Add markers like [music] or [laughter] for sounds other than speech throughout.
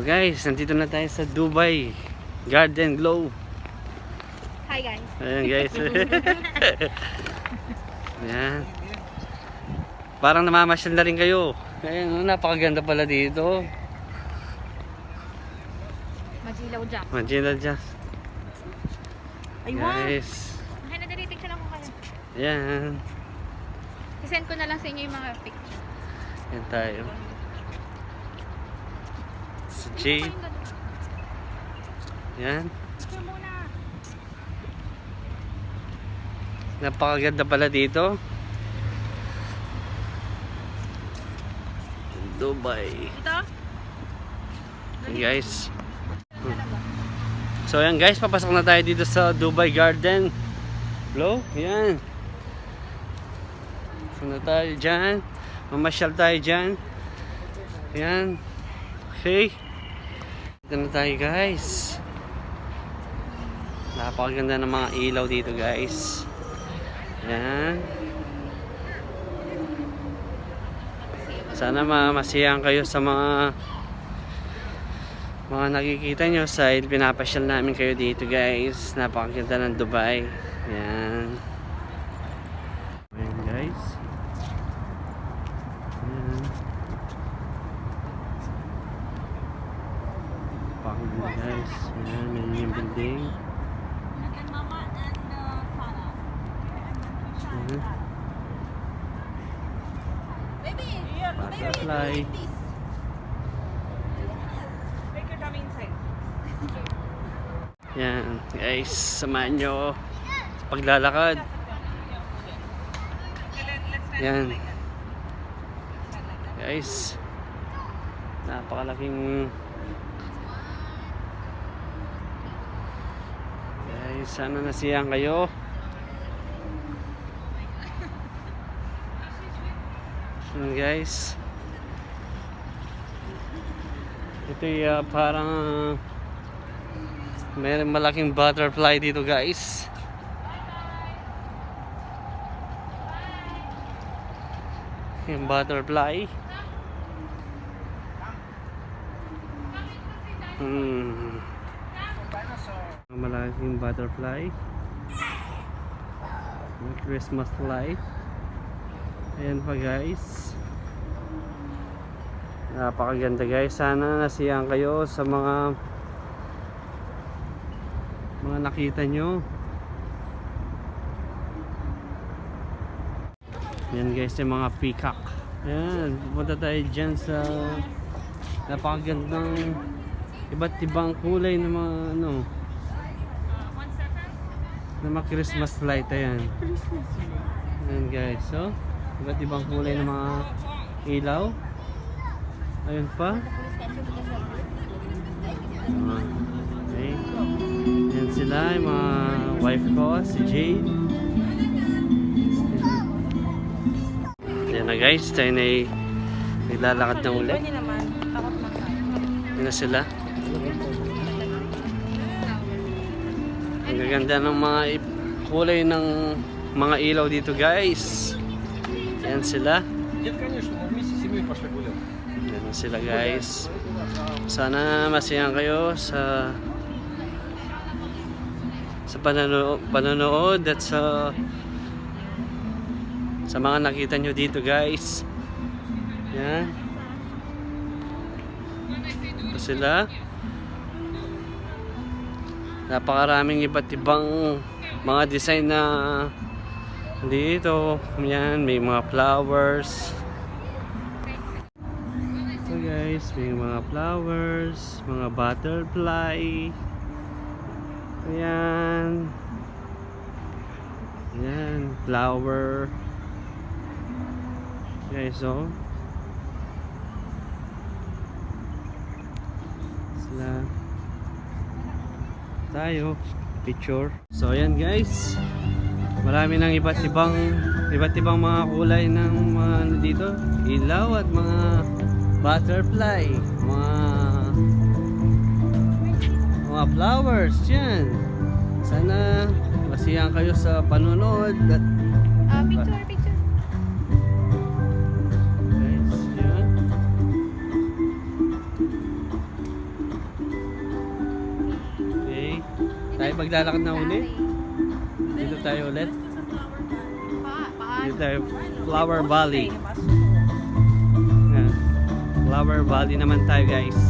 So guys, nandito na tayo sa Dubai Garden Glow. Hi guys. Ayan guys. [laughs] Ayan. Parang namamasyal na rin kayo. Ayan, oh, napakaganda pala dito. Magilaw Jack. Magina dyan. Ay. Guys. Okay na dali, picture lang ko kayo. Ayan. I-send ko na lang sa inyo yung mga picture. Ayan tayo. Ayan. Picture muna. Napakaganda pala dito. Dubai. Ito? Guys. So ayan guys, papasok na tayo dito sa Dubai Garden. Hello? Ayan. Pasok na tayo dyan. Mamasyal tayo dyan. Ayan. Okay. Dito na tayo guys. Napakaganda ng mga ilaw dito guys. Ayan. Sana mamasiyahan kayo sa mga mga nakikita nyo sa pinapasyal namin kayo dito guys napakaganda ng Dubai yan ayan guys ayan guys ayan may yung building ayan butterfly Yan, guys, samahan nyo sa paglalakad. Yan. Guys, napakalaking Sana nasiyahan kayo. Yan guys. Ito yung parang Meron malaking butterfly dito guys. Yung butterfly. Hmm. Malaking butterfly. Yung Christmas light. Ayan pa guys. Napakaganda guys. Sana nasiyahan kayo sa mga mga nakita nyo yan guys yung mga peacock yan pupunta tayo dyan sa napakagandang iba't ibang kulay ng mga ano na mga Christmas light ayan yan guys so iba't ibang kulay ng mga ilaw ayun pa okay yan sila, yung mga wife ko, si Jade. Yan na guys, tayo na naglalakad na uli. Pwede naman. Takot man Yan na sila. gaganda ng mga kulay ng mga ilaw dito guys. Yan sila. Yan sila guys. Sana masayang kayo sa sa panonood, panonood at sa sa mga nakita nyo dito guys. Yan ito sila. Napakaraming iba't ibang mga design na dito. Yan, may mga flowers. So guys, may mga flowers, mga butterfly. Ayan. Ayan, flower. Guys, so. Sila. Tayo. Picture. So, ayan guys. Marami ng iba't ibang iba't ibang mga kulay ng mga ano dito. Ilaw at mga butterfly. Mga mga flowers yan sana masiyahan kayo sa panonood at Ah, picture, picture. Maglalakad na uli. Dito tayo ulit. Dito tayo, Flower Valley. Flower Valley naman tayo guys.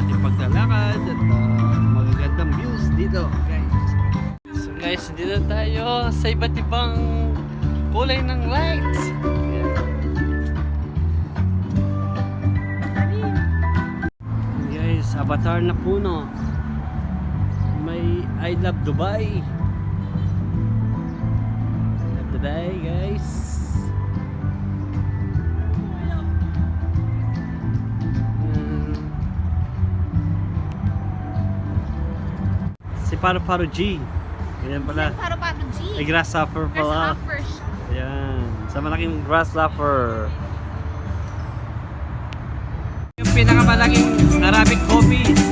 ating paglalakad at uh, magagandang views dito guys. So guys, dito tayo sa iba't ibang kulay ng lights. Guys, avatar na puno. May I love Dubai. I love Dubai, guys. Mm. Si Paru Paru G. Ayan pala. Paro-paro G. May grasshopper pala. siya. Ayan. Sa malaking grasshopper. Yung pinakamalaking Arabic coffee